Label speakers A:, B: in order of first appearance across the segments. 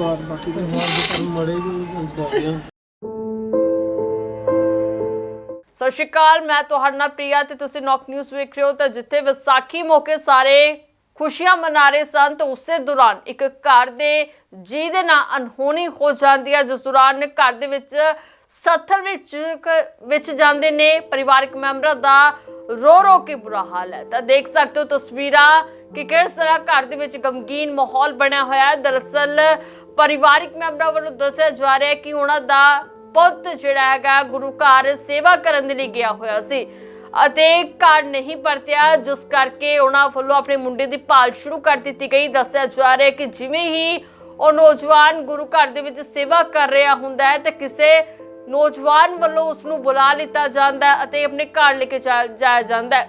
A: ਬਾਤ ਬਾਕੀ ਤਾਂ ਹਾਂ ਮੜੇ ਜੋ ਇਸ ਦਾ
B: ਸਤਿ ਸ਼੍ਰੀ ਅਕਾਲ ਮੈਂ ਤੁਹਾਡਾ ਪ੍ਰਿਆ ਤੇ ਤੁਸੀਂ ਨੌਕ ਨਿਊਜ਼ ਵੇਖ ਰਹੇ ਹੋ ਤਾਂ ਜਿੱਥੇ ਵਿਸਾਖੀ ਮੌਕੇ ਸਾਰੇ ਖੁਸ਼ੀਆਂ ਮਨਾ ਰਹੇ ਸਨ ਤੇ ਉਸੇ ਦੌਰਾਨ ਇੱਕ ਘਰ ਦੇ ਜੀ ਦੇ ਨਾਲ ਅਨਹੋਣੀ ਹੋ ਜਾਂਦੀ ਹੈ ਜਿਸ ਦੌਰਾਨ ਘਰ ਦੇ ਵਿੱਚ ਸੱਥਰ ਵਿੱਚ ਵਿੱਚ ਜਾਂਦੇ ਨੇ ਪਰਿਵਾਰਕ ਮੈਂਬਰਾਂ ਦਾ ਰੋ ਰੋ ਕੇ ਬੁਰਾ ਹਾਲ ਹੈ। ਤਾਂ ਦੇਖ ਸਕਦੇ ਹੋ ਤਸਵੀਰਾਂ ਕਿ ਕਿਸ ਤਰ੍ਹਾਂ ਘਰ ਦੇ ਵਿੱਚ ਗਮਗੀਨ ਮਾਹੌਲ ਬਣਿਆ ਹੋਇਆ ਹੈ। ਦਰਅਸਲ ਪਰਿਵਾਰਿਕ ਮੈਂਬਰਾਂ ਵੱਲੋਂ ਦੱਸਿਆ ਜਾ ਰਿਹਾ ਹੈ ਕਿ ਉਹਨਾਂ ਦਾ ਪੁੱਤ ਜਿਹੜਾ ਹੈਗਾ ਗੁਰੂ ਘਰ ਸੇਵਾ ਕਰਨ ਦੇ ਲਈ ਗਿਆ ਹੋਇਆ ਸੀ ਅਤੇ ਘਰ ਨਹੀਂ ਪਰਤਿਆ, ਜਿਸ ਕਰਕੇ ਉਹਨਾਂ ਵੱਲੋਂ ਆਪਣੇ ਮੁੰਡੇ ਦੀ ਭਾਲ ਸ਼ੁਰੂ ਕਰ ਦਿੱਤੀ ਗਈ। ਦੱਸਿਆ ਜਾ ਰਿਹਾ ਹੈ ਕਿ ਜਿਵੇਂ ਹੀ ਉਹ ਨੌਜਵਾਨ ਗੁਰੂ ਘਰ ਦੇ ਵਿੱਚ ਸੇਵਾ ਕਰ ਰਿਹਾ ਹੁੰਦਾ ਹੈ, ਤੇ ਕਿਸੇ ਨੌਜਵਾਨ ਵੱਲੋਂ ਉਸ ਨੂੰ ਬੁਲਾ ਲਿੱਤਾ ਜਾਂਦਾ ਹੈ ਅਤੇ ਆਪਣੇ ਘਰ ਲੈ ਕੇ ਜਾ- ਜਾਇਆ ਜਾਂਦਾ ਹੈ।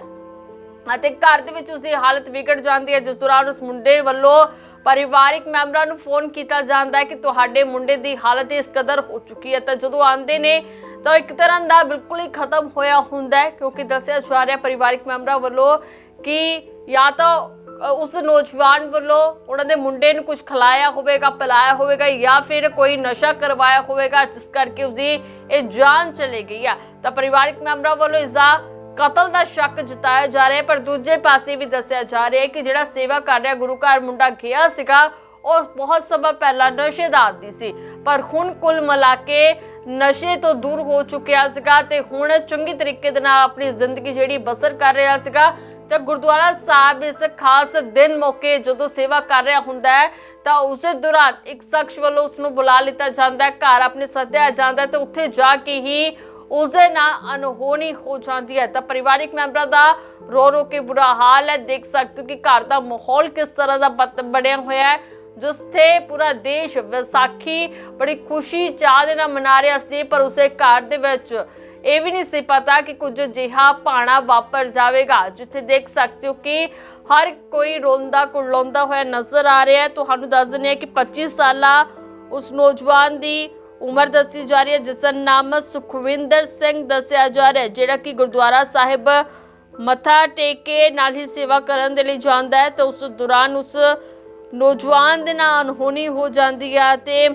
B: ਅਤੇ ਘਰ ਦੇ ਵਿੱਚ ਉਸਦੀ ਹਾਲਤ ਵਿਗੜ ਜਾਂਦੀ ਹੈ, ਜਿਸ ਦੌਰਾਨ ਉਸ ਮੁੰਡੇ ਵੱਲੋਂ ਪਰਿਵਾਰਿਕ ਮੈਂਬਰਾਂ ਨੂੰ ਫੋਨ ਕੀਤਾ ਜਾਂਦਾ ਹੈ ਕਿ ਤੁਹਾਡੇ ਮੁੰਡੇ ਦੀ ਹਾਲਤ ਇਸ ਕਦਰ ਹੋ ਚੁੱਕੀ ਹੈ। ਤਾਂ ਜਦੋਂ ਆਉਂਦੇ ਨੇ, ਤਾਂ ਇੱਕ ਤਰ੍ਹਾਂ ਦਾ ਬਿਲਕੁਲ ਹੀ ਖਤਮ ਹੋਇਆ ਹੁੰਦਾ ਹੈ, ਕਿਉਂਕਿ ਦੱਸਿਆ ਜਾ ਰਿਹਾ ਪਰਿਵਾਰਿਕ ਮੈਂਬਰਾਂ ਵੱਲੋਂ ਕਿ ਜਾਂ ਤਾਂ ਉਸ ਨੌਜਵਾਨ ਵੱਲੋਂ ਉਹਨਾਂ ਦੇ ਮੁੰਡੇ ਨੂੰ ਕੁਝ ਖਿਲਾਇਆ ਹੋਵੇਗਾ, ਪਿਲਾਇਆ ਹੋਵੇਗਾ ਜਾਂ ਫਿਰ ਕੋਈ ਨਸ਼ਾ ਕਰਵਾਇਆ ਹੋਵੇਗਾ, ਜਿਸ ਕਰਕੇ ਉਸਦੀ ਇਹ ਜਾਨ ਚਲੀ ਗਈ ਆ ਤਾਂ ਪਰਿਵਾਰਿਕ ਮੈਂਬਰਾਂ ਵੱਲੋਂ ਇਸ ਦਾ ਕਤਲ ਦਾ ਸ਼ੱਕ ਜਤਾਇਆ ਜਾ ਰਿਹਾ ਪਰ ਦੂਜੇ ਪਾਸੇ ਵੀ ਦੱਸਿਆ ਜਾ ਰਿਹਾ ਹੈ ਕਿ ਜਿਹੜਾ ਸੇਵਾ ਕਰ ਰਿਹਾ ਗੁਰੂ ਘਰ ਮੁੰਡਾ ਗਿਆ ਸੀਗਾ, ਉਹ ਬਹੁਤ ਸਮਾਂ ਪਹਿਲਾਂ ਨਸ਼ੇ ਦਾ ਆਦੀ ਸੀ। ਪਰ ਹੁਣ ਕੁੱਲ ਮਿਲਾ ਕੇ ਨਸ਼ੇ ਤੋਂ ਦੂਰ ਹੋ ਚੁੱਕਿਆ ਸੀਗਾ ਤੇ ਹੁਣ ਚੰਗੀ ਤਰੀਕੇ ਦੇ ਨਾਲ ਆਪਣੀ ਜ਼ਿੰਦਗੀ ਜਿਹੜੀ ਬਸਰ ਕਰ ਰਿਹਾ ਸੀਗਾ। ਤਾਂ ਗੁਰਦੁਆਰਾ ਸਾਹਿਬ ਇਸ ਖਾਸ ਦਿਨ ਮੌਕੇ ਜਦੋਂ ਸੇਵਾ ਕਰ ਰਿਹਾ ਹੁੰਦਾ ਹੈ, ਤਾਂ ਉਸੇ ਦੌਰਾਨ ਇੱਕ ਸ਼ਖਸ ਵੱਲੋਂ ਉਸ ਨੂੰ ਬੁਲਾ ਲਿੱਤਾ ਜਾਂਦਾ ਹੈ, ਘਰ ਆਪਣੇ ਸੱਦਿਆ ਜਾਂਦਾ ਹੈ ਤੇ ਉੱਥੇ ਜਾ ਕੇ ਹੀ ਉਸਦੇ ਨਾਲ ਅਨਹੋਣੀ ਹੋ ਜਾਂਦੀ ਹੈ। ਤਾਂ ਪਰਿਵਾਰਿਕ ਮੈਂਬਰਾਂ ਦਾ ਰੋ ਰੋ ਕੇ ਬੁਰਾ ਹਾਲ ਹੈ। ਦੇਖ ਸਕਦੇ ਹੋ ਕਿ ਘਰ ਦਾ ਮਾਹੌਲ ਕਿਸ ਤਰ੍ਹਾਂ ਦਾ ਬਤ- ਬਣਿਆ ਹੋਇਆ ਹੈ, ਜਿਸ ਪੂਰਾ ਦੇਸ਼ ਵਿਸਾਖੀ ਬੜੀ ਖੁਸ਼ੀ ਚਾਹ ਦੇ ਨਾਲ ਮਨਾ ਰਿਹਾ ਸੀ, ਪਰ ਉਸੇ ਘਰ ਦੇ ਵਿੱਚ ਇਹ ਵੀ ਨਹੀਂ ਸੀ ਪਤਾ ਕਿ ਕੁਝ ਅਜਿਹਾ ਪਾਣਾ ਵਾਪਰ ਜਾਵੇਗਾ। ਜਿੱਥੇ ਦੇਖ ਸਕਦੇ ਹੋ ਕਿ ਹਰ ਕੋਈ ਰੋਂਦਾ ਕੁਰਲਾਉਂਦਾ ਹੋਇਆ ਨਜ਼ਰ ਆ ਰਿਹਾ ਹੈ। ਤੁਹਾਨੂੰ ਦੱਸ ਦਿੰਦੇ ਹਾਂ ਕਿ 25 ਸਾਲਾ ਉਸ ਨੌਜਵਾਨ ਦੀ ਉਮਰ ਦੱਸੀ ਜਾ ਰਹੀ ਹੈ, ਜਿਸ ਦਾ ਨਾਮ ਸੁਖਵਿੰਦਰ ਸਿੰਘ ਦੱਸਿਆ ਜਾ ਰਿਹਾ ਹੈ, ਜਿਹੜਾ ਕਿ ਗੁਰਦੁਆਰਾ ਸਾਹਿਬ ਮੱਥਾ ਟੇਕ ਕੇ ਨਾਲ ਹੀ ਸੇਵਾ ਕਰਨ ਦੇ ਲਈ ਜਾਂਦਾ ਹੈ ਤੇ ਉਸ ਦੌਰਾਨ ਉਸ ਨੌਜਵਾਨ ਦੇ ਨਾਲ ਅਣਹੋਣੀ ਹੋ ਜਾਂਦੀ ਹੈ ਤੇ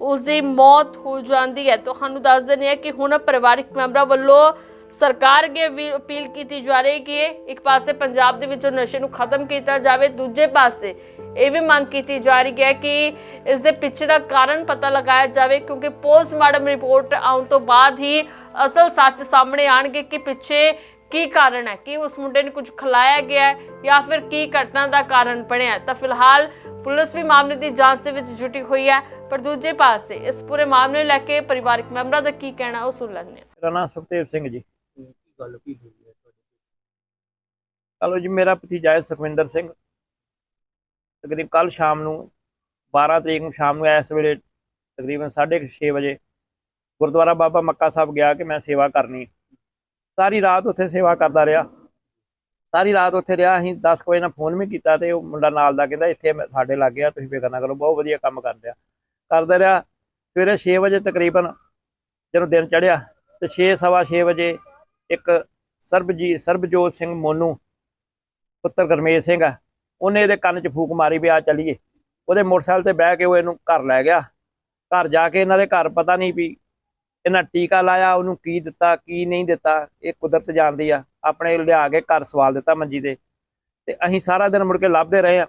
B: ਉਸ ਦੀ ਮੌਤ ਹੋ ਜਾਂਦੀ ਹੈ। ਤੁਹਾਨੂੰ ਦੱਸ ਦਿੰਦੇ ਹਾਂ ਕਿ ਹੁਣ ਪਰਿਵਾਰਕ ਮੈਂਬਰਾਂ ਵੱਲੋਂ ਸਰਕਾਰ ਅੱਗੇ ਵੀ ਅਪੀਲ ਕੀਤੀ ਜਾ ਰਹੀ ਕਿ ਇੱਕ ਪਾਸੇ ਪੰਜਾਬ ਦੇ ਵਿੱਚੋਂ ਨਸ਼ੇ ਨੂੰ ਖਤਮ ਕੀਤਾ ਜਾਵੇ, ਦੂਜੇ ਪਾਸੇ ਇਹ ਵੀ ਮੰਗ ਕੀਤੀ ਜਾ ਰਹੀ ਹੈ ਕਿ ਇਸ ਦੇ ਪਿੱਛੇ ਦਾ ਕਾਰਨ ਪਤਾ ਲਗਾਇਆ ਜਾਵੇ ਕਿਉਂਕਿ ਪੋਸਟਮਾਰਟਮ ਰਿਪੋਰਟ ਆਉਣ ਤੋਂ ਬਾਅਦ ਹੀ ਅਸਲ ਸੱਚ ਸਾਹਮਣੇ ਆਣਗੇ ਕਿ ਪਿੱਛੇ ਕੀ ਕਾਰਨ ਹੈ, ਕਿ ਉਸ ਮੁੰਡੇ ਨੂੰ ਕੁਝ ਖਿਲਾਇਆ ਗਿਆ ਜਾਂ ਫਿਰ ਕੀ ਘਟਨਾ ਦਾ ਕਾਰਨ ਬਣਿਆ ਤਾਂ ਫਿਲਹਾਲ ਪੁਲਿਸ ਵੀ ਮਾਮਲੇ ਦੀ ਜਾਂਚ ਦੇ ਵਿੱਚ ਜੁਟੀ ਹੋਈ ਹੈ, ਪਰ ਦੂਜੇ ਪਾਸੇ ਇਸ ਪੂਰੇ ਮਾਮਲੇ ਨੂੰ ਲੈ ਕੇ ਪਰਿਵਾਰਕ ਮੈਂਬਰਾਂ ਦਾ ਕੀ ਕਹਿਣਾ ਉਹ ਸੁਣ ਲੈਂਦੇ ਹਾਂ।
C: ਮੇਰਾ ਨਾਮ ਸੁਖਦੇਵ ਸਿੰਘ ਜੀ।
A: ਗੱਲ ਕੀ ਹੋਈ ਹੈ ਤੁਹਾਡੇ
C: ਚਲੋ ਜੀ, ਮੇਰਾ ਭਤੀਜਾ ਹੈ ਸੁਖਵਿੰਦਰ ਸਿੰਘ। ਤਕਰੀਬ ਕੱਲ ਸ਼ਾਮ ਨੂੰ 12 ਤਰੀਕ ਨੂੰ ਸ਼ਾਮ ਨੂੰ ਇਸ ਵੇਲੇ ਤਕਰੀਬਨ 6:30 ਵਜੇ ਗੁਰਦੁਆਰਾ ਬਾਬਾ ਮੱਕਾ ਸਾਹਿਬ ਗਿਆ ਕਿ ਮੈਂ ਸੇਵਾ ਕਰਨੀ ਸਾਰੀ ਰਾਤ ਉੱਥੇ ਸੇਵਾ ਕਰਦਾ ਰਿਹਾ। ਸਾਰੀ ਰਾਤ ਉੱਥੇ ਰਿਹਾ। ਅਸੀਂ 10 ਵਜੇ ਨਾਲ ਫੋਨ ਵੀ ਕੀਤਾ ਤੇ ਉਹ ਮੁੰਡਾ ਨਾਲ ਦਾ ਕਹਿੰਦਾ, ਇੱਥੇ ਮੈਂ- ਸਾਡੇ ਲੱਗ ਗਿਆ ਤੁਸੀਂ ਫਿਕਰ ਨਾ ਕਰੋ, ਬਹੁਤ ਵਧੀਆ ਕੰਮ ਕਰ ਰਿਹਾ ਕਰਦਾ ਰਿਹਾ। ਸਵੇਰੇ 6 ਵਜੇ ਤਕਰੀਬਨ ਜਦੋਂ ਦਿਨ ਚੜਿਆ ਤੇ 6 ਸਵਾ 6 ਵਜੇ ਇੱਕ ਸਰਬਜੀ, ਸਰਬਜੋਤ ਸਿੰਘ ਮੋਨੂ, ਪੁੱਤਰ ਗਰਮੇਸ਼ ਸਿੰਘ ਆ। ਉਹਨੇ ਇਹਦੇ ਕੰਨ 'ਚ ਫੂਕ ਮਾਰੀ ਵੀ ਆ ਚੱਲੀਏ। ਉਹਦੇ ਮੋਟਰਸਾਈਕਲ ਤੇ ਬਹਿ ਕੇ ਉਹ ਇਹਨੂੰ ਘਰ ਲੈ ਗਿਆ। ਘਰ ਜਾ ਕੇ ਇਹਨਾਂ ਦੇ ਘਰ ਪਤਾ ਨਹੀਂ ਵੀ ਇਹਨਾਂ ਟੀਕਾ ਲਾਇਆ, ਉਹਨੂੰ ਕੀ ਦਿੱਤਾ, ਕੀ ਨਹੀਂ ਦਿੱਤਾ, ਇਹ ਕੁਦਰਤ ਜਾਣਦੀ ਆ। ਆਪਣੇ ਲਿਆ ਕੇ ਘਰ ਸਵਾਲ ਦਿੱਤਾ ਮੰਜੀ ਤੇ। ਤੇ ਅਸੀਂ ਸਾਰਾ ਦਿਨ ਮੁੜ ਕੇ ਲੱਭਦੇ ਰਹੇ ਆ।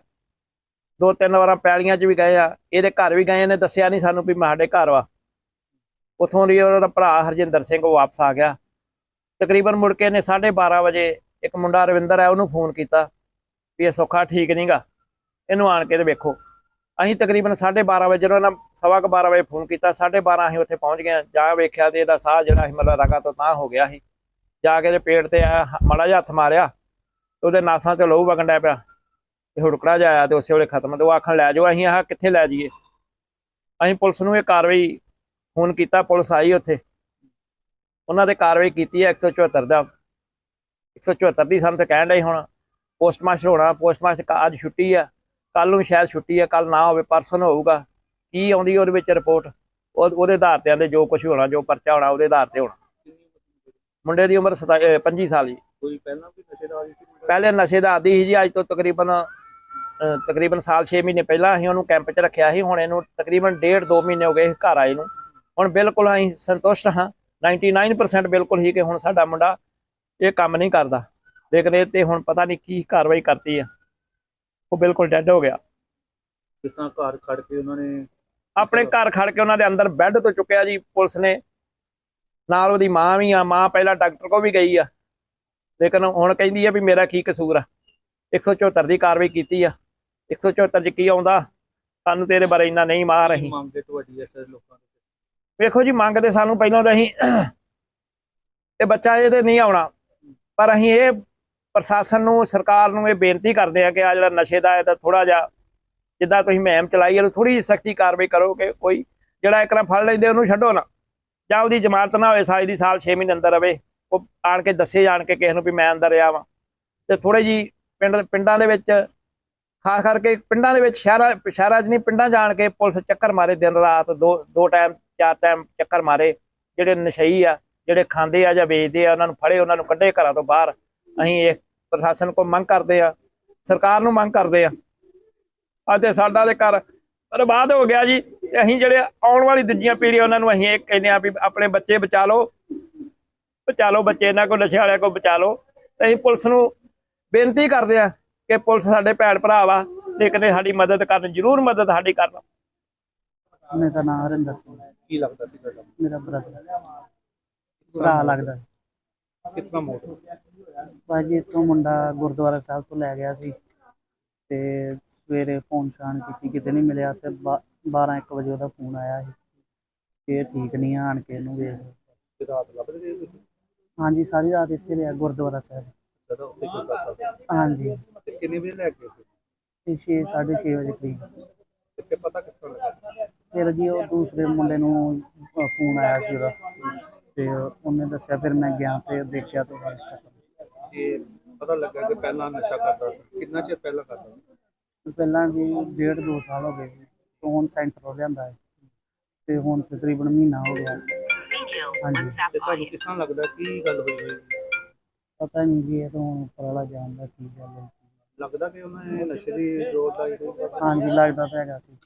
C: ਦੋ ਤਿੰਨ ਵਾਰਾਂ ਪੈਲੀਆਂ 'ਚ ਵੀ ਗਏ ਆ। ਇਹਦੇ ਘਰ ਵੀ ਗਏ, ਇਹਨੇ ਦੱਸਿਆ ਨਹੀਂ ਸਾਨੂੰ ਵੀ ਮੈਂ ਸਾਡੇ ਘਰ ਵਾ। ਉਥੋਂ ਦੀ ਉਹਦਾ ਭਰਾ ਹਰਜਿੰਦਰ ਸਿੰਘ ਉਹ ਵਾਪਸ ਆ ਗਿਆ। ਤਕਰੀਬਨ ਮੁੜ ਕੇ ਇਹਨੇ 12:30 ਵਜੇ ਇੱਕ ਮੁੰਡਾ ਰਵਿੰਦਰ ਹੈ, ਉਹਨੂੰ ਫੋਨ ਕੀਤਾ ਵੀ ਇਹ ਸੌਖਾ ਠੀਕ ਨਹੀਂਗਾ ਇਹਨੂੰ ਆਣ ਕੇ ਤੇ ਵੇਖੋ। ਅਸੀਂ ਤਕਰੀਬਨ 12:30 ਵਜੇ ਜਦੋਂ ਇਹਨਾਂ ਸਵਾ ਕੁ 12 ਵਜੇ ਫੋਨ ਕੀਤਾ 12:30 ਅਸੀਂ ਉੱਥੇ ਪਹੁੰਚ ਗਏ ਜਾ ਵੇਖਿਆ ਤੇ ਇਹਦਾ ਸਾਹ ਜਿਹੜਾ ਸੀ ਮਤਲਬ ਰਗਾ ਤੋਂ ਤਾਂ ਹੋ ਗਿਆ ਸੀ। ਜਾ ਕੇ ਤੇ ਪੇਟ ਤੇ ਆਇਆ ਮਾੜਾ ਜਿਹਾ ਹੱਥ ਮਾਰਿਆ ਉਹਦੇ ਨਾਸਾਂ ਤੇ ਲਹੂ ਵਗਣ ਡਿਆ ਪਿਆ ਤੇ ਹੁੜਕੜਾ ਜਿਹਾ ਆਇਆ ਤੇ ਉਸੇ ਵੇਲੇ ਖਤਮ। ਤੇ ਉਹ ਆਖਣ ਲੈ ਜਾਓ, ਅਸੀਂ ਆਹ ਕਿੱਥੇ ਲੈ ਜਾਈਏ? ਅਸੀਂ ਪੁਲਿਸ ਨੂੰ ਇਹ ਕਾਰਵਾਈ ਫੋਨ ਕੀਤਾ, ਪੁਲਿਸ ਆਈ ਉੱਥੇ। ਉਹਨਾਂ ਦੇ ਕਾਰਵਾਈ ਕੀਤੀ ਹੈ 174 ਦਾ। 174 ਦੀ ਸਾਨੂੰ ਤੇ ਕਹਿਣ ਡਏ ਹੁਣ ਪੋਸਟਮਾਸਟਰ ਹੋਣਾ ਪੋਸਟਮਾਸਟਰ ਅੱਜ ਛੁੱਟੀ ਆ ਕੱਲ ਨੂੰ ਸ਼ਾਇਦ ਛੁੱਟੀ ਆ ਕੱਲ ਨਾ ਹੋਵੇ ਪਰਸੋਂ ਨੂੰ ਹੋਊਗਾ। ਕੀ ਆਉਂਦੀ ਉਹਦੇ ਵਿੱਚ ਰਿਪੋਰਟ? ਉਹ ਉਹਦੇ ਆਧਾਰ ਤੇ ਆਂਦੇ ਜੋ ਕੁਝ ਹੋਣਾ ਜੋ ਪਰਚਾ ਹੋਣਾ ਉਹਦੇ ਆਧਾਰ ਤੇ ਹੋਣਾ। ਮੁੰਡੇ ਦੀ ਉਮਰ 25 ਸਾਲ ਜੀ।
A: ਕੋਈ ਪਹਿਲਾਂ ਵੀ ਨਸ਼ੇ ਦਾ ਆਦੀ ਸੀ?
C: ਪਹਿਲੇ ਨਸ਼ੇ ਦਾ ਆਦੀ ਸੀ ਜੀ ਅੱਜ ਤੋਂ ਤਕਰੀਬਨ ਤਕਰੀਬਨ ਸਾਲ 6 ਮਹੀਨੇ ਪਹਿਲਾਂ ਅਸੀਂ ਉਹਨੂੰ ਕੈਂਪ 'ਚ ਰੱਖਿਆ ਸੀ ਹੁਣ ਇਹਨੂੰ ਤਕਰੀਬਨ ਡੇਢ 2 ਮਹੀਨੇ ਹੋ ਗਏ ਘਰ ਆਏ ਨੂੰ। ਹੁਣ ਬਿਲਕੁਲ ਅਸੀਂ ਸੰਤੁਸ਼ਟ ਹਾਂ। 99% ਬਿਲਕੁਲ ਹੀ ਕਿ ਹੁਣ ਸਾਡਾ ਮੁੰਡਾ ਇਹ ਕੰਮ ਨਹੀਂ ਕਰਦਾ। ਲੇਕਿਨ ਇਹ ਤੇ ਹੁਣ ਪਤਾ ਨਹੀਂ ਕੀ ਕਾਰਵਾਈ ਕਰਤੀ ਆ। ਉਹ ਬਿਲਕੁਲ ਡੈੱਡ ਹੋ ਗਿਆ।
A: ਜਿਸ ਤਰ੍ਹਾਂ ਘਰ ਖੜ ਕੇ ਉਹਨਾਂ ਨੇ
C: ਆਪਣੇ ਘਰ ਖੜ ਕੇ ਉਹਨਾਂ ਦੇ ਅੰਦਰ ਬੈੱਡ ਤੋਂ ਚੁੱਕਿਆ ਜੀ ਪੁਲਿਸ ਨੇ। ਨਾਲ ਉਹਦੀ ਮਾਂ ਵੀ ਆ ਮਾਂ ਪਹਿਲਾਂ ਡਾਕਟਰ ਕੋ ਵੀ ਗਈ ਆ। ਲੇਕਿਨ ਹੁਣ ਕਹਿੰਦੀ ਆ ਵੀ ਮੇਰਾ ਕੀ ਕਸੂਰ ਆ। 174 ਦੀ ਕਾਰਵਾਈ ਕੀਤੀ ਆ। 174 ਚ ਕੀ ਆਉਂਦਾ? ਸਾਨੂੰ ਤੇਰੇ ਬਾਰੇ ਇੰਨਾ ਨਹੀਂ ਮਾਰ ਰਹੀ
A: ਮੰਗੇ ਤੁਹਾਡੀ ਐਸੇ ਲੋਕਾਂ
C: ਵੇਖੋ ਜੀ, ਮੰਗਦੇ ਸਾਨੂੰ ਪਹਿਲਾਂ ਤਾਂ ਅਸੀਂ ਇਹ ਬੱਚਾ ਇਹ ਇਹਦੇ ਨਹੀਂ ਆਉਣਾ। ਪਰ ਅਸੀਂ ਇਹ ਪ੍ਰਸ਼ਾਸਨ ਨੂੰ, ਸਰਕਾਰ ਨੂੰ ਇਹ ਬੇਨਤੀ ਕਰਦੇ ਆ ਕਿ ਆ ਜਿਹੜਾ ਨਸ਼ੇ ਦਾ ਇਹਦਾ ਥੋੜਾ ਜਿਹਾ ਜਿੱਦਾਂ ਤੁਸੀਂ ਮਹਿਮ ਚਲਾਈ ਇਹਨੂੰ ਥੋੜੀ ਜਿਹੀ ਸਖਤੀ ਕਾਰਵਾਈ ਕਰੋ ਕਿ ਕੋਈ ਜਿਹੜਾ ਇੱਕ ਨਾ ਫੜ ਲੈਂਦੇ, ਉਹਨੂੰ ਛੱਡੋ ਨਾ। ਜਾਂ ਉਹਦੀ ਜ਼ਮਾਨਤ ਨਾ ਹੋਵੇ ਸਾਜ ਦੀ ਸਾਲ 6 ਮਹੀਨੇ ਅੰਦਰ ਰਵੇ। ਉਹ ਆਣ ਕੇ ਦੱਸੇ ਜਾਣ ਕੇ ਕਿਸੇ ਨੂੰ ਵੀ ਮੈਂ ਅੰਦਰ ਰਿਹਾ ਵਾਂ। ਤੇ ਥੋੜੇ ਜੀ ਪਿੰਡ, ਪਿੰਡਾਂ ਦੇ ਵਿੱਚ ਖਾਸ ਕਰਕੇ ਪਿੰਡਾਂ ਦੇ ਵਿੱਚ ਸ਼ਹਿਰਾਂ ਸ਼ਹਿਰਾਂ 'ਚ ਨਹੀਂ, ਪਿੰਡਾਂ ਜਾਣ ਕੇ ਪੁਲਿਸ ਚੱਕਰ ਮਾਰੇ ਦਿਨ ਰਾਤ, ਦੋ ਦੋ ਟਾਈਮ ਚਾਰ ਟਾਈਮ ਚੱਕਰ ਮਾਰੇ। ਜਿਹੜੇ ਨਸ਼ਈ ਆ, ਜਿਹੜੇ ਖਾਂਦੇ ਆ ਜਾਂ ਵੇਚਦੇ ਆ, ਉਹਨਾਂ ਨੂੰ ਫੜੇ, ਉਹਨਾਂ ਨੂੰ ਕੱਢੇ ਘਰਾਂ ਤੋਂ ਬਾਹਰ। ਅਸੀਂ ਇਹ ਪ੍ਰਸ਼ਾਸਨ ਕੋਲ ਮੰਗ ਕਰਦੇ ਆ, ਸਰਕਾਰ ਨੂੰ ਮੰਗ ਕਰਦੇ ਆ। ਅਤੇ ਸਾਡਾ ਦੇ ਘਰ ਬਰਬਾਦ ਹੋ ਗਿਆ ਜੀ। ਅਸੀਂ ਜਿਹੜੇ ਆਉਣ ਵਾਲੀ ਦੂਜੀਆਂ ਪੀੜ੍ਹੀਆਂ, ਉਹਨਾਂ ਨੂੰ ਅਸੀਂ ਇਹ ਕਹਿੰਦੇ ਆ ਵੀ ਆਪਣੇ ਬੱਚੇ ਬਚਾ ਲਓ। ਬਚਾ ਲਓ ਬੱਚੇ, ਇਹਨਾਂ ਕੋਲ ਨਸ਼ੇ ਵਾਲਿਆਂ ਕੋਲ ਬਚਾ ਲਓ। ਅਸੀਂ ਪੁਲਿਸ ਨੂੰ ਬੇਨਤੀ ਕਰਦੇ ਆ ਕਿ ਪੁਲਿਸ ਸਾਡੇ ਭੈਣ ਭਰਾ ਵਾ ਲੇਕਿਨ ਇਹ ਸਾਡੀ ਮਦਦ ਕਰਨ ਜ਼ਰੂਰ ਮਦਦ ਸਾਡੀ ਕਰਨ।
D: ਮੇਰਾ ਨਾਮ ਹਰਿੰਦਰ ਸਿੰਘ। ਹੈ।
A: ਕੀ ਲੱਗਦਾ ਸੀ ਤੁਹਾਡਾ?
D: ਮੇਰਾ ਬ੍ਰਦਰ ਭਰਾ ਲੱਗਦਾ।
A: ਕਿੰਨਾ ਮੋਟ
D: ਭਾਜੀ ਇੱਥੋਂ ਮੁੰਡਾ ਗੁਰਦੁਆਰਾ ਸਾਹਿਬ ਤੋਂ ਲੈ ਗਿਆ ਸੀ। ਤੇ ਸਵੇਰੇ ਫੋਨ ਛਾਣ ਕੀਤੀ ਕਿਤੇ ਨਹੀਂ ਮਿਲਿਆ। ਤੇ 12 1 ਵਜੇ ਉਹਦਾ ਫੋਨ ਆਇਆ ਸੀ। ਇਹ ਠੀਕ ਨਹੀਂ ਆਣ ਕੇ ਇਹਨੂੰ ਵੇਖ
A: ਰਾਤ ਲੱਭਦੇ ਰਹੇ ਤੁਸੀਂ
D: ਹਾਂਜੀ ਸਾਰੀ ਰਾਤ ਇੱਥੇ ਰਿਹਾ ਗੁਰਦੁਆਰਾ ਸਾਹਿਬ। ਹਾਂਜੀ।
A: ਤੇ ਕਿੰਨੇ ਵਜੇ ਲੈ ਕੇ ਸੀ
D: ਤੇ 6 6:30 ਵਜੇ ਕਰੀਬ।
A: ਤੇ ਪਤਾ ਕਿੱਥੋਂ ਲੱਗਾ?
D: ਫਿਰ ਜੀ ਉਹ ਦੂਸਰੇ ਮੁੰਡੇ ਨੂੰ ਅ, ਫੋਨ ਆਇਆ ਸੀ ਉਹਦਾ। ਤੇ ਉਹਨੇ ਦੱਸਿਆ ਫਿਰ ਮੈਂ ਗਿਆ ਤੇ ਦੇਖਿਆ ਤੇ ਬਸ ਖਤਮ।
A: ਇਹ ਪਤਾ ਲੱਗਾ ਕਿ ਪਹਿਲਾਂ ਨਸ਼ਾ ਕਰਦਾ ਸੀ। ਕਿੰਨਾ ਚਿਰ ਪਹਿਲਾਂ ਕਰਦਾ ਸੀ?
D: ਪਹਿਲਾਂ ਜੀ ਡੇਢ ਦੋ ਸਾਲ ਹੋ ਗਏ। ਤੋਂ ਹੁਣ ਸੈਂਟਰ ਲਿਆਂਦਾ ਹੈ। ਤੇ ਹੁਣ ਤਕਰੀਬਨ ਮਹੀਨਾ ਹੋ ਗਿਆ। ਹਾਂਜੀ।
A: ਤੇ ਤੁਹਾਨੂੰ ਕਿਸ ਤਰ੍ਹਾਂ ਲੱਗਦਾ ਕੀ ਗੱਲ ਹੋਈ ਹੋਈ?
D: ਪਤਾ ਨਹੀਂ ਜੀ ਇਹ ਤਾਂ ਉੱਪਰ ਵਾਲਾ ਜਾਣਦਾ ਕੀ ਗੱਲ ਹੈ।
A: ਲੱਗਦਾ ਕਿ ਉਹਨਾਂ ਨੇ ਨਸ਼ੇ ਦੀ ਜ਼ੋਰ ਲਾਈ ਹੋਈ
D: ਹਾਂਜੀ ਲੱਗਦਾ ਤਾਂ ਹੈਗਾ ਸੀ।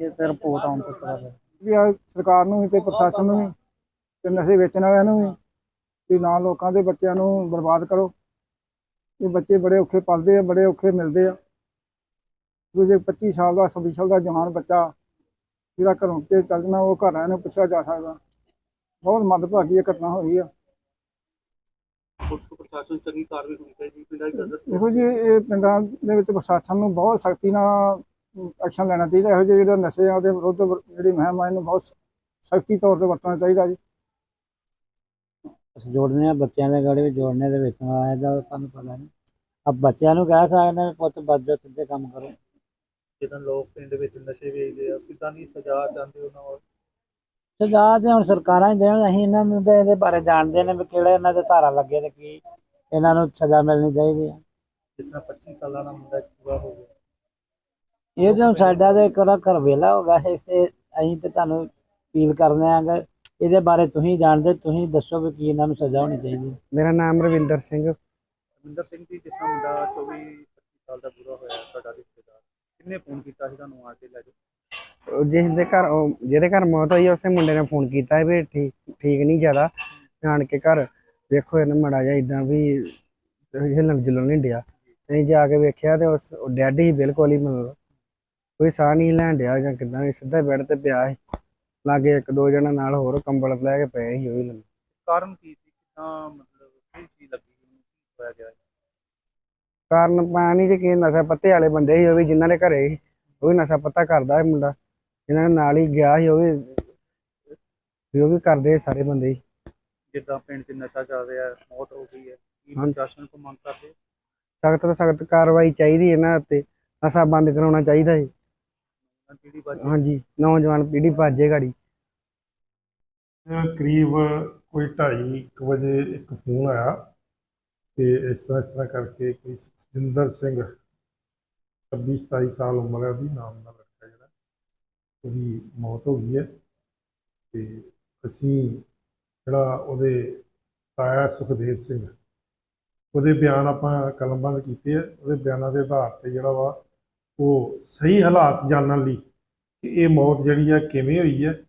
D: ਇਹ ਤੇ ਰਿਪੋਰਟ ਆਉਣ ਤੋਂ ਪਤਾ ਲੱਗਾ
E: ਵੀ ਆ ਸਰਕਾਰ ਨੂੰ ਵੀ ਤੇ ਪ੍ਰਸ਼ਾਸਨ ਨੂੰ ਵੀ ਤੇ ਨਸ਼ੇ ਵੇਚਣ ਵਾਲਿਆਂ ਨੂੰ ਵੀ ਵੀ ਨਾ ਲੋਕਾਂ ਦੇ ਬੱਚਿਆਂ ਨੂੰ ਬਰਬਾਦ ਕਰੋ। ਇਹ ਬੱਚੇ ਬੜੇ ਔਖੇ ਪਲਦੇ ਆ ਬੜੇ ਔਖੇ ਮਿਲਦੇ ਆ। ਵੀ ਜੇ 25 ਸਾਲ ਦਾ 26 ਸਾਲ ਦਾ ਜਵਾਨ ਬੱਚਾ ਜਿਹੜਾ ਘਰੋਂ ਤੇ ਚੱਲ ਜਾਣਾ ਉਹ ਘਰ ਆਇਆ ਨੂੰ ਪੁੱਛਿਆ ਜਾ ਸਕਦਾ। ਬਹੁਤ ਮੰਦਭਾਗੀ ਇਹ ਘਟਨਾ ਹੋਈ ਆ।
A: ਪੁਲਿਸ ਕੋ ਪ੍ਰਸ਼ਾਸਨ ਚੰਗੀ ਕਾਰਵਾਈ ਹੋਣੀ ਚਾਹੀਦੀ ਪਿੰਡਾਂ ਦੀ ਗੱਲ
E: ਦੇਖੋ ਜੀ ਇਹ ਪਿੰਡਾਂ ਦੇ ਵਿੱਚ ਪ੍ਰਸ਼ਾਸਨ ਨੂੰ ਬਹੁਤ ਸਖਤੀ ਨਾਲ ਐਕਸ਼ਨ ਲੈਣਾ ਚਾਹੀਦਾ ਇਹੋ ਜਿਹੇ ਜਿਹੜੇ ਨਸ਼ੇ ਆ ਉਹਦੇ ਵਿਰੁੱਧ ਜਿਹੜੀ ਮੁਹਿੰਮ ਆ ਇਹਨੂੰ ਬਹੁਤ ਸਖਤੀ ਤੌਰ ਤੇ ਵਰਤਣਾ ਚਾਹੀਦਾ ਜੀ।
F: ਅਸੀਂ ਜੋੜਨੇ ਆ ਬੱਚਿਆਂ ਦੇ ਗਾੜੀ ਵਿੱਚ ਜੋੜਨੇ ਦੇ ਵਿੱਚ ਆਇਆ ਦਾ ਤੁਹਾਨੂੰ ਪਤਾ ਨਹੀਂ। ਅਬ ਬੱਚਿਆਂ ਨੂੰ ਕਹਿ ਸਕਦੇ ਹਾਂ, ਪੁੱਤ ਬੱਜੋ ਸਿੱਧੇ ਕੰਮ ਕਰੋ।
A: ਜਦੋਂ ਲੋਕ ਪਿੰਡ ਵਿੱਚ ਨਸ਼ੇ ਵੇਚਦੇ ਆ ਕਿੱਦਾਂ ਦੀ ਸਜ਼ਾ ਚਾਹੁੰਦੇ ਉਹਨਾਂ ਨੂੰ
F: ਸਜ਼ਾ ਤੇ ਹੁਣ ਸਰਕਾਰਾਂ ਹੀ ਦੇਣ ਅਸੀਂ ਇਹਨਾਂ ਨੂੰ ਤੇ ਇਹਦੇ ਬਾਰੇ ਜਾਣਦੇ ਨੇ ਵੀ ਕਿਹੜੇ ਇਹਨਾਂ ਦੇ ਧਾਰਾ ਲੱਗੇ ਤੇ ਕੀ ਇਹਨਾਂ ਨੂੰ ਸਜ਼ਾ ਮਿਲਣੀ ਚਾਹੀਦੀ ਹੈ
A: ਜਿਸ ਤਰ੍ਹਾਂ 25 ਸਾਲਾਂ ਦਾ ਮੁੰਡਾ ਪੂਰਾ ਹੋ ਗਿਆ।
F: ਇਹ ਤਾਂ ਸਾਡਾ ਤੇ ਕੋਲਾ ਘਰ ਵੇਲਾ ਹੋ ਗਿਆ ਤੇ ਅਸੀਂ ਤੇ ਤੁਹਾਨੂੰ ਅਪੀਲ ਕਰਦੇ ਆਂ ਕਿ ਇਹਦੇ ਬਾਰੇ ਤੁਸੀਂ ਜਾਣਦੇ ਤੁਸੀਂ ਦੱਸੋ ਵੀ ਕੀ ਇਹਨਾਂ ਨੂੰ ਸਜ਼ਾ ਹੋਣੀ ਚਾਹੀਦੀ ਹੈ
E: ਮੇਰਾ ਨਾਮ ਰਵਿੰਦਰ ਸਿੰਘ।
A: ਰਵਿੰਦਰ ਸਿੰਘ ਜੀ ਜਿਸ ਮੁੰਡਾ 24 25 ਸਾਲ ਦਾ ਪੂਰਾ ਹੋਇਆ ਤੁਹਾਡਾ ਰਿਸ਼ਤੇਦਾਰ। ਕਿੰਨੇ ਫੋਨ ਕੀਤਾ ਸੀ ਤੁਹਾਨੂੰ ਆ ਕੇ ਲੈ ਜਾਓ
E: ਜਿਸ ਦੇ ਘਰ ਉਹ ਜਿਹਦੇ ਘਰ ਮੌਤ ਹੋਈ ਆ, ਉਸੇ ਮੁੰਡੇ ਨੇ ਫੋਨ ਕੀਤਾ ਵੀ ਠੀਕ ਠੀਕ ਨਹੀਂ ਜ਼ਿਆਦਾ ਆਣ ਕੇ ਘਰ। ਵੇਖੋ ਇਹਨੇ ਮੜਾ ਜਾ ਇਦਾਂ ਵੀ ਹਿਲਣ ਜੁਲਣ ਨਹੀਂ ਡਿਆ। ਅਸੀਂ ਜਾ ਕੇ ਵੇਖਿਆ ਤੇ ਉਸ ਡੈਡ ਹੀ ਬਿਲਕੁਲ ਹੀ ਮਤਲਬ ਕੋਈ ਸਾਹ ਨਹੀਂ ਲੈਣ ਡਿਆ ਜਾਂ ਕਿਦਾਂ ਸਿੱਧਾ ਬੈੱਡ ਤੇ ਪਿਆ ਸੀ। ਲਾਗੇ ਇੱਕ ਦੋ ਜਣਾ ਨਾਲ ਹੋਰ ਕੰਬਲ ਲੈ ਕੇ ਪਏ ਸੀ ਉਹ ਲੰਮੇ।
A: ਕਾਰਨ ਕੀ ਸੀ? ਕਿੰਨਾ ਮਤਲਬ ਕੀ ਚੀਜ਼ ਲੱਗੀ ਉਹਨੂੰ ਕੀ ਹੋਇਆ ਗਿਆ
E: ਕਾਰਨ ਪਾਣੀ ਚ ਕੀ ਨਸ਼ਾ ਪੱਤੇ ਵਾਲੇ ਬੰਦੇ ਸੀ ਉਹ ਵੀ ਜਿਨ੍ਹਾਂ ਦੇ ਘਰੇ ਸੀ ਉਹ ਵੀ ਨਸ਼ਾ ਪੱਤਾ ਕਰਦਾ ਸੀ ਮੁੰਡਾ। ਜਿਨ੍ਹਾਂ ਦੇ ਨਾਲ ਹੀ ਗਿਆ ਸੀ ਉਹ ਵੀ ਵੀ ਉਹ ਵੀ ਕਰਦੇ ਸਾਰੇ ਬੰਦੇ ਹੀ।
A: ਜਿੱਦਾਂ ਪਿੰਡ 'ਚ ਨਸ਼ਾ ਚੱਲ ਰਿਹਾ ਹੈ, ਮੌਤ ਹੋ ਗਈ ਹੈ ਕੀ
E: ਹਾਂਜੀ।
A: ਪ੍ਰਸ਼ਾਸਨ ਕੋ ਮੰਗ ਕਰਦੇ?
E: ਸਖਤ ਤੋਂ ਸਖਤ ਕਾਰਵਾਈ ਚਾਹੀਦੀ ਇਹਨਾਂ ਉੱਤੇ ਨਸ਼ਾ ਬੰਦ ਕਰਾਉਣਾ ਚਾਹੀਦਾ ਹੈ।
A: ਜਿਹੜੀ ਬਾਜੀ
E: ਹਾਂਜੀ ਨੌਜਵਾਨ ਪੀੜ੍ਹੀ ਭਾਜੇ ਗਾੜੀ।
G: ਕਰੀਬ ਕੋਈ 2:30 ਵਜੇ ਇੱਕ ਫੋਨ ਆਇਆ ਕਿ ਇਸ ਤਰ੍ਹਾਂ ਇਸ ਤਰ੍ਹਾਂ ਕਰਕੇ ਕੋਈ ਸੁਖਜਿੰਦਰ ਸਿੰਘ 26 27 ਸਾਲ ਉਮਰ ਹੈ ਉਹਦੀ ਨਾਮ ਜਿਹੜਾ ਉਹਦੀ ਮੌਤ ਹੋ ਗਈ ਹੈ। ਤੇ ਅਸੀਂ ਜਿਹੜਾ ਉਹਦੇ ਤਾਇਆ ਸੁਖਦੇਵ ਸਿੰਘ, ਉਹਦੇ ਬਿਆਨ ਆਪਾਂ ਕਲਮਬੰਦ ਕੀਤੇ ਆ। ਉਹਦੇ ਬਿਆਨਾਂ ਦੇ ਆਧਾਰ ਤੇ ਜਿਹੜਾ ਵਾ, ਉਹ ਸਹੀ ਹਾਲਾਤ ਜਾਣਨ ਲਈ ਕਿ ਇਹ ਮੌਤ ਜਿਹੜੀ ਆ ਕਿਵੇਂ ਹੋਈ ਹੈ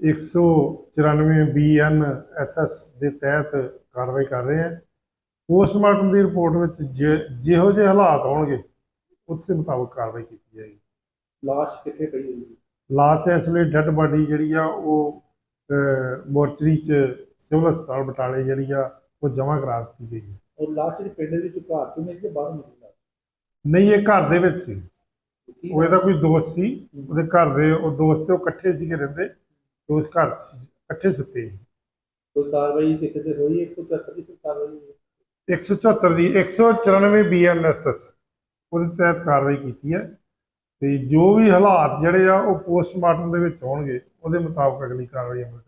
G: 194 ਬੀਐਨ ਐਸਐਸ ਦੇ ਤਹਿਤ ਕਾਰਵਾਈ ਕਰ ਰਹੇ ਹਾਂ ਪੋਸਟਮਾਰਟਮ ਦੀ ਰਿਪੋਰਟ ਵਿੱਚ ਜੇ- ਜਿਹੋ ਜਿਹੇ ਹਾਲਾਤ ਹੋਣਗੇ ਉਸੇ ਮੁਤਾਬਕ ਕਾਰਵਾਈ ਕੀਤੀ ਜਾਏਗੀ।
A: ਲਾਸ਼ ਕਿੱਥੇ ਪਈ ਹੋਈ ਹੈ?
G: ਲਾਸ਼ ਇਸ ਵੇਲੇ ਡੈੱਡ ਬਾਡੀ ਜਿਹੜੀ ਆ ਉਹ ਮੋਰਚਰੀ ਚ ਸਿਵਲ ਹਸਪਤਾਲ ਬਟਾਲੇ ਜਿਹੜੀ ਆ ਉਹ ਜਮ੍ਹਾਂ ਕਰਾ ਦਿੱਤੀ ਗਈ ਹੈ।
A: ਔਰ ਲਾਸ਼ ਜਿਹੜੀ ਪਿੰਡ ਦੇ ਵਿੱਚ ਘਰ ਚੋਂ ਮਿਲੀ ਕਿ ਬਾਹਰ ਮਿਲੀ ਲਾਸ਼?
G: ਨਹੀਂ ਇਹ ਘਰ ਦੇ ਵਿੱਚ ਸੀ।
A: ਕੀ
G: ਉਹ ਇਹਦਾ ਕੋਈ ਦੋਸਤ ਸੀ। ਉਹਦੇ ਘਰ ਦੇ ਉਹ ਦੋਸਤ ਤੇ ਉਹ ਇਕੱਠੇ ਸੀਗੇ ਰਹਿੰਦੇ। ਤੇ ਉਸ ਘਰ 'ਚ ਸੀ, ਇਕੱਠੇ ਸੁੱਤੇ ਸੀ।
A: ਕੋਈ ਕਾਰਵਾਈ ਕਿਸੇ ਤੇ ਹੋਈ? 174 ਦੀ ਕਾਰਵਾਈ ਹੋਈ?
G: 174 ਦੀ 194 ਬੀਐਨਐਸਐਸ ਉਹਦੇ ਤਹਿਤ ਕਾਰਵਾਈ ਕੀਤੀ ਹੈ। ਤੇ ਜੋ ਵੀ ਹਾਲਾਤ ਜਿਹੜੇ ਆ ਉਹ ਪੋਸਟਮਾਰਟਮ ਦੇ ਵਿੱਚ ਹੋਣਗੇ, ਉਹਦੇ ਮੁਤਾਬਕ ਅਗਲੀ ਕਾਰਵਾਈ ਅਮਲ